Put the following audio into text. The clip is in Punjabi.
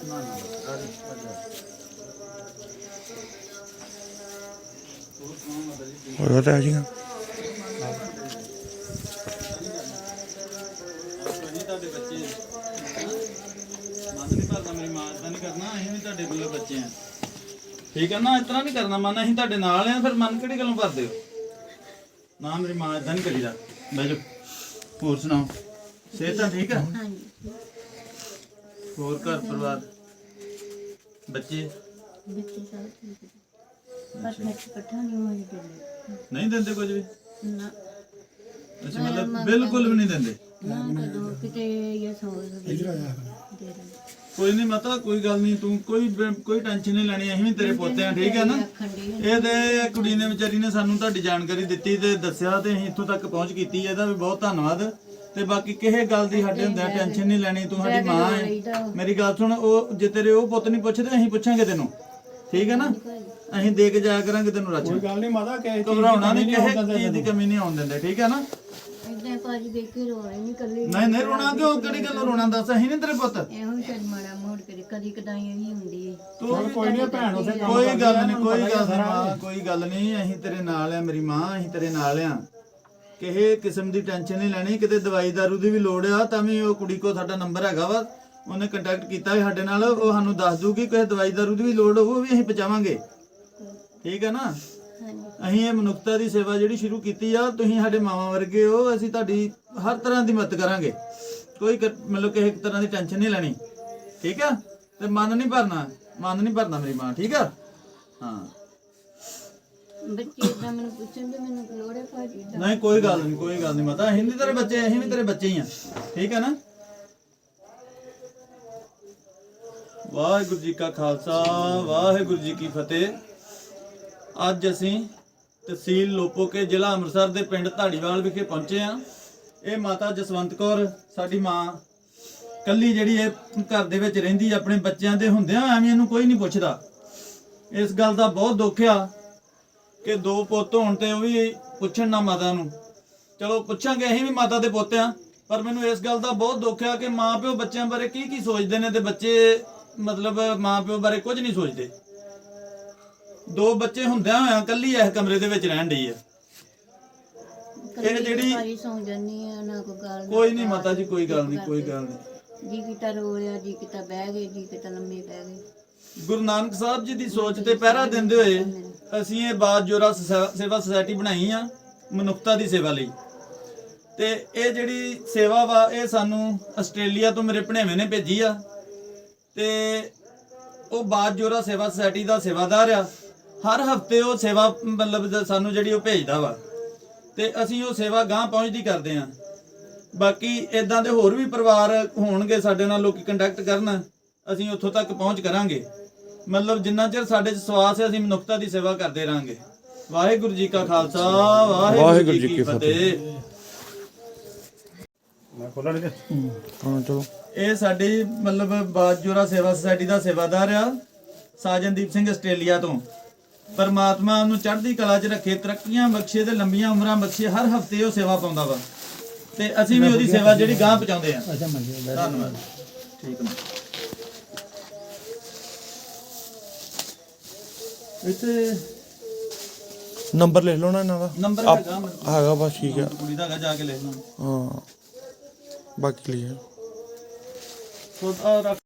ਨਾ ਨਾ ਰਾਜੀ ਰਾਜੀ ਹੋਰ ਰਹਿ ਜੀਆਂ ਅਸੀਂ ਤੁਹਾਡੇ ਬੱਚੇ ਹਾਂ। ਮਨ ਨਹੀਂ ਭਰਦਾ ਮੇਰੀ ਮਾਂ ਇਦਾਂ ਨਹੀਂ ਕਰਨਾ ਅਸੀਂ ਵੀ ਤੁਹਾਡੇ ਕੋਲ ਬੱਚੇ ਆ ਠੀਕ ਹੈ ਨਾ ਇਸ ਤਰ੍ਹਾਂ ਨਹੀਂ ਕਰਨਾ ਮਨ ਅਸੀਂ ਤੁਹਾਡੇ ਨਾਲ ਆ ਫਿਰ ਮਨ ਕਿਹੜੀ ਗੱਲੋਂ ਭਰਦੇ ਹੋ? ਨਾ ਮੇਰੀ ਮਾਂ ਇਦਾਂ ਨਹੀਂ ਕਰੀਦਾ। ਬਹਿ ਜਾਓ। ਹੋਰ ਸੁਣਾਓ? ਸਿਹਤਾਂ ਠੀਕ ਆ? ਹਾਂਜੀ। ਹੋਰ ਘਰ ਪਰਿਵਾਰ? ਬੱਚੇ? ਬੱਚੇ ਸਾਰੇ ਠੀਕ ਹੈ ਬਸ ਮੈਂ ਇਕੱਠਾ ਨਹੀਂ ਹੋਈ ਦਿੰਦੇ ਨਹੀਂ ਦਿੰਦੇ ਕੁਝ ਵੀ? ਨਾ। ਅੱਛਾ ਮਤਲਬ ਬਿਲਕੁਲ ਵੀ ਨਹੀਂ ਦਿੰਦੇ? ਨਾ ਕਦੋਂ ਕਿਤੇ ਇਹ ਸੋਚ ਦੇ ਦੇ ਕੋਈ ਨਹੀਂ ਮਤਾ ਕੋਈ ਗੱਲ ਨਹੀਂ ਤੂੰ ਕੋਈ ਕੋਈ ਟੈਨਸ਼ਨ ਨਹੀਂ ਲੈਣੀ ਅਸੀਂ ਵੀ ਤੇਰੇ ਪੋਤੇ ਆ ਠੀਕ ਹੈ ਨਾ? ਇਹ ਤੇ ਕੁੜੀ ਨੇ ਵਿਚਾਰੀ ਨੇ ਸਾਨੂੰ ਤੁਹਾਡੀ ਜਾਣਕਾਰੀ ਦਿੱਤੀ ਤੇ ਦੱਸਿਆ ਤੇ ਅਸੀਂ ਇੱਥੋਂ ਤੱਕ ਪਹੁੰਚ ਕੀਤੀ ਇਹਦਾ ਵੀ ਬਹੁਤ ਧੰਨਵਾਦ। ਤੇ ਬਾਕੀ ਕਿਸੇ ਗੱਲ ਦੀ ਸਾਡੇ ਹੁੰਦਾ ਟੈਨਸ਼ਨ ਨਹੀਂ ਲੈਣੀ ਤੂੰ ਸਾਡੀ ਮਾਂ ਹੈ। ਮੇਰੀ ਗੱਲ ਸੁਣ ਉਹ ਜੇ ਤੇਰੇ ਉਹ ਪੁੱਤ ਨਹੀਂ ਪੁੱਛਦੇ ਅਸੀਂ ਪੁੱਛਾਂਗੇ ਤੈਨੂੰ। ਠੀਕ ਹੈ ਨਾ? ਅਸੀਂ ਦੇ ਕੇ ਜਾਇਆ ਕਰਾਂਗੇ ਤੈਨੂੰ ਰਾਸ਼ਨ ਗੱਲ ਨਹੀਂ ਮਾਤਾ ਕਿ ਘਬਰਾਉਣਾ ਨਹੀਂ ਕਿਸੇ ਚੀਜ਼ ਦੀ ਕਮੀ ਨਹੀਂ ਆਉਣ ਦਿੰਦੇ ਠੀਕ ਹੈ ਨਾ? ਇਦਾਂ ਭਾਜੀ ਦੇਖ ਕੇ ਰੋਣਾ ਨਹੀਂ ਕੱਲੀ ਨਹੀਂ ਨਹੀਂ ਰੋਣਾ ਕਿਉਂ? ਕਿਹੜੀ ਗੱਲੋਂ ਰੋਣਾ? ਦੱਸ ਅਸੀਂ ਨਹੀਂ ਤੇਰੇ ਪੁੱਤ। ਇਹੋ ਹੀ ਚੱਲ ਮਾੜਾ ਮੋੜ ਕੇ ਕਦੀ ਕਦਾਈ ਵੀ ਹੁੰਦੀ ਹੈ ਤੂੰ ਕੋਈ ਨਹੀਂ ਭੈਣ ਉਸੇ ਕੋਈ ਗੱਲ ਨਹੀਂ ਕੋਈ ਗੱਲ ਨਹੀਂ ਕੋਈ ਗੱਲ ਨਹੀਂ ਅਸੀਂ ਤੇਰੇ ਨਾਲ ਆ ਮੇਰੀ ਮਾਂ ਅਸੀਂ ਤੇਰੇ ਨਾਲ ਆ। ਕਿਸੇ ਕਿਸਮ ਦੀ ਟੈਨਸ਼ਨ ਨਹੀਂ ਲੈਣੀ ਕਿਤੇ ਦਵਾਈ ਦਾਰੂ ਦੀ ਵੀ ਲੋੜ ਆ ਤਾਂ ਵੀ ਉਹ ਕੁੜੀ ਕੋ ਸਾਡਾ ਨੰਬਰ ਹੈਗਾ ਵਾ ਉਹਨੇ ਕੰਟੈਕਟ ਕੀਤਾ ਹੈ ਸਾਡੇ ਨਾਲ ਉਹ ਸਾਨੂੰ ਦੱਸ ਦੂਗੀ ਕਿਸੇ ਦਵਾਈ ਦਾਰੂ ਦੀ ਵੀ ਲੋੜ ਹੋਊ ਉਹ ਵੀ ਅਸੀਂ ਪਹੁੰਚਾਵਾਂਗੇ। ਠੀਕ ਹੈ ਨਾ? ਅਸੀਂ ਇਹ ਮਨੁੱਖਤਾ ਦੀ ਸੇਵਾ ਜਿਹੜੀ ਸ਼ੁਰੂ ਕੀਤੀ ਆ ਤੁਸੀਂ ਸਾਡੇ ਮਾਵਾਂ ਵਰਗੇ ਹੋ ਅਸੀਂ ਤੁਹਾਡੀ ਹਰ ਤਰ੍ਹਾਂ ਦੀ ਮਦਦ ਕਰਾਂਗੇ। ਕੋਈ ਮਤਲਬ ਕਿਸੇ ਤਰ੍ਹਾਂ ਦੀ ਟੈਨਸ਼ਨ ਨਹੀਂ ਲੈਣੀ। ਠੀਕ ਆ? ਤੇ ਮਨ ਨਹੀਂ ਭਰਨਾ ਮਨ ਨਹੀਂ ਭਰਨਾ ਮੇਰੀ ਮਾਂ ਠੀਕ ਆ? ਹਾਂ। ਬੱਚੇ ਇਦਾਂ ਮੈਨੂੰ ਪੁੱਛਣ ਦੇ ਮੈਨੂੰ ਕੀ ਲੋੜ ਹੈ ਭਾਜੀ ਦਾ ਨਹੀਂ, ਕੋਈ ਗੱਲ ਨਹੀਂ, ਕੋਈ ਗੱਲ ਨਹੀਂ ਮਤਾ, ਅਸੀਂ ਤੇਰੇ ਬੱਚੇ, ਅਸੀਂ ਵੀ ਤੇਰੇ ਬੱਚੇ ਹੀ ਆ। ਠੀਕ ਹੈ ਨਾ? ਵਾਹਿਗੁਰੂ ਜੀ ਕਾ ਖਾਲਸਾ, ਵਾਹਿਗੁਰੂ ਜੀ ਕੀ ਫਤਿਹ। ਅੱਜ ਅਸੀਂ ਤਹਿਸੀਲ ਲੋਪੋਕੇ, ਜ਼ਿਲ੍ਹਾ ਅੰਮ੍ਰਿਤਸਰ ਦੇ ਪਿੰਡ ਧਾੜੀਵਾਲ ਵਿਖੇ ਪਹੁੰਚੇ ਆ ਇਹ ਮਾਤਾ ਜਸਵੰਤ ਕੌਰ, ਸਾਡੀ ਮਾਂ, ਕੱਲੀ ਜਿਹੜੀ ਇਹ ਘਰ ਦੇ ਵਿੱਚ ਰਹਿੰਦੀ ਆਪਣੇ ਬੱਚਿਆਂ ਦੇ ਹੁੰਦਿਆਂ ਐਵੇਂ ਇਹਨੂੰ ਕੋਈ ਨਹੀਂ ਪੁੱਛਦਾ। ਇਸ ਗੱਲ ਦਾ ਬਹੁਤ ਦੁੱਖ ਆ। ਕਿ ਦੋ ਪੁੱਤ ਹੋਣ ਤੇ ਉਹ ਵੀ ਪੁੱਛਣ ਨਾ ਮਾਤਾ ਨੂੰ। ਚਲੋ ਪੁੱਛਾਂਗੇ ਅਸੀਂ ਵੀ ਮਾਤਾ ਦੇ ਪੁੱਤ ਆ। ਪਰ ਮੈਨੂੰ ਇਸ ਗੱਲ ਦਾ ਬਹੁਤ ਦੁੱਖ ਆ ਕਿ ਮਾਂ ਪਿਓ ਬੱਚਿਆਂ ਬਾਰੇ ਕੀ ਕੀ ਸੋਚਦੇ ਨੇ ਤੇ ਬੱਚੇ ਮਤਲਬ ਮਾਂ ਪਿਓ ਬਾਰੇ ਕੁਝ ਨਹੀਂ ਸੋਚਦੇ। ਦੋ ਬੱਚੇ ਹੁੰਦਿਆਂ ਹੋਇਆਂ ਕੱਲੀ ਇਸ ਕਮਰੇ ਦੇ ਵਿੱਚ ਰਹਿਣ ਡਈ ਆ। ਇਹ ਜਿਹੜੀ ਭਾਜੀ ਸੌਂ ਜਾਂਦੀ ਆ ਨਾ ਕੋਈ ਗੱਲ ਕੋਈ ਨਹੀਂ ਮਾਤਾ ਜੀ ਕੋਈ ਗੱਲ ਨਹੀਂ ਕੋਈ ਗੱਲ ਨਹੀਂ। ਜੀ ਕਿਤਾ ਰੋ ਲਿਆ ਜੀ ਕਿਤਾ ਬਹਿ ਗਏ ਜੀ ਕਿਤਾ ਲੰਮੇ ਪੈ ਗਏ। ਗੁਰੂ ਨਾਨਕ ਸਾਹਿਬ ਜੀ ਦੀ ਸੋਚ ਤੇ ਪਹਿਰਾ ਦਿੰਦੇ ਹੋਏ ਅਸੀਂ ਇਹ ਬਾਦ ਜੋਰਾ ਸੇਵਾ ਸੁਸਾਇਟੀ ਬਣਾਈ ਆ ਮਨੁੱਖਤਾ ਦੀ ਸੇਵਾ ਲਈ। ਤੇ ਇਹ ਜਿਹੜੀ ਸੇਵਾ ਵਾ, ਇਹ ਸਾਨੂੰ ਆਸਟ੍ਰੇਲੀਆ ਤੋਂ ਮੇਰੇ ਭਣੇਵੇਂ ਨੇ ਭੇਜੀ ਆ। ਤੇ ਉਹ ਬਾਦ ਜੋਰਾ ਸੇਵਾ ਸੁਸਾਇਟੀ ਦਾ ਸੇਵਾਦਾਰ ਆ। ਹਰ ਹਫ਼ਤੇ ਉਹ ਸੇਵਾ, ਮਤਲਬ ਸਾਨੂੰ ਜਿਹੜੀ ਉਹ ਭੇਜਦਾ ਵਾ। ਤੇ ਅਸੀਂ ਉਹ ਸੇਵਾ ਗਾਂ ਪਹੁੰਚਦੀ ਕਰਦੇ ਆ। ਬਾਕੀ ਇਦਾਂ ਦੇ ਹੋਰ ਵੀ ਪਰਿਵਾਰ ਹੋਣਗੇ ਸਾਡੇ ਨਾਲ ਲੋਕੀ ਕੰਟੈਕਟ ਕਰਨ। ਅਸੀਂ ਉੱਥੋਂ ਤੱਕ ਪਹੁੰਚ ਕਰਾਂਗੇ। ਮਤਲਬ ਜਿੰਨਾ ਚਿਰ ਸਾਡੇ 'ਚ ਸਵਾਸ ਹੈ ਅਸੀਂ ਮਨੁੱਖਤਾ ਦੀ ਸੇਵਾ ਕਰਦੇ ਰਾਂਗੇ ਵਾਹਿਗੁਰੂ ਜੀ ਕਾ ਖਾਲਸਾ ਵਾਹਿਗੁਰੂ ਜੀ ਕੀ ਫਤਿਹ। ਮੈਂ ਖੋਲਣ ਦੇ ਹਾਂ ਚਲੋ। ਇਹ ਸਾਡੀ ਮਤਲਬ ਬਾਜੋਰਾ ਸੇਵਾ ਸੁਸਾਇਟੀ ਦਾ ਸੇਵਾਦਾਰ ਆ ਸਾਜਨਦੀਪ ਸਿੰਘ ਆਸਟ੍ਰੇਲੀਆ ਤੋਂ। ਪਰਮਾਤਮਾ ਨੂੰ ਚੜ੍ਹਦੀ ਕਲਾ 'ਚ ਰੱਖੇ ਤਰੱਕੀਆਂ ਬਖਸ਼ੇ ਤੇ ਲੰਬੀਆਂ ਉਮਰਾਂ ਬਖਸ਼ੇ ਹਰ ਹਫ਼ਤੇ ਉਹ ਸੇਵਾ ਪਾਉਂਦਾ ਵਾ। ਤੇ ਅਸੀਂ ਵੀ ਉਹਦੀ ਸੇਵਾ ਜਿਹੜੀ ਗਾਂ ਪਹੁੰਚਾਉਂਦੇ ਆ। ਅੱਛਾ ਮੰਗੇ ਧੰਨਵਾਦ। ਠੀਕ ਹੈ ਇੱਥੇ ਨੰਬਰ ਲਿਖ ਲਓ ਨਾ ਇਹਨਾਂ ਦਾ। ਨੰਬਰ ਆਪ- ਹੈਗਾ ਮੇਰੇ। ਹੈਗਾ ਬਸ ਠੀਕ ਹੈ। ਕੁੜੀ ਦਾ ਹੈਗਾ ਜਾ ਕੇ ਲੈ ਲਵਾਂ ਹਾਂ। ਬਾਕੀ ਕਲੀਅਰ ਸੋ ਆ ਰੱਖ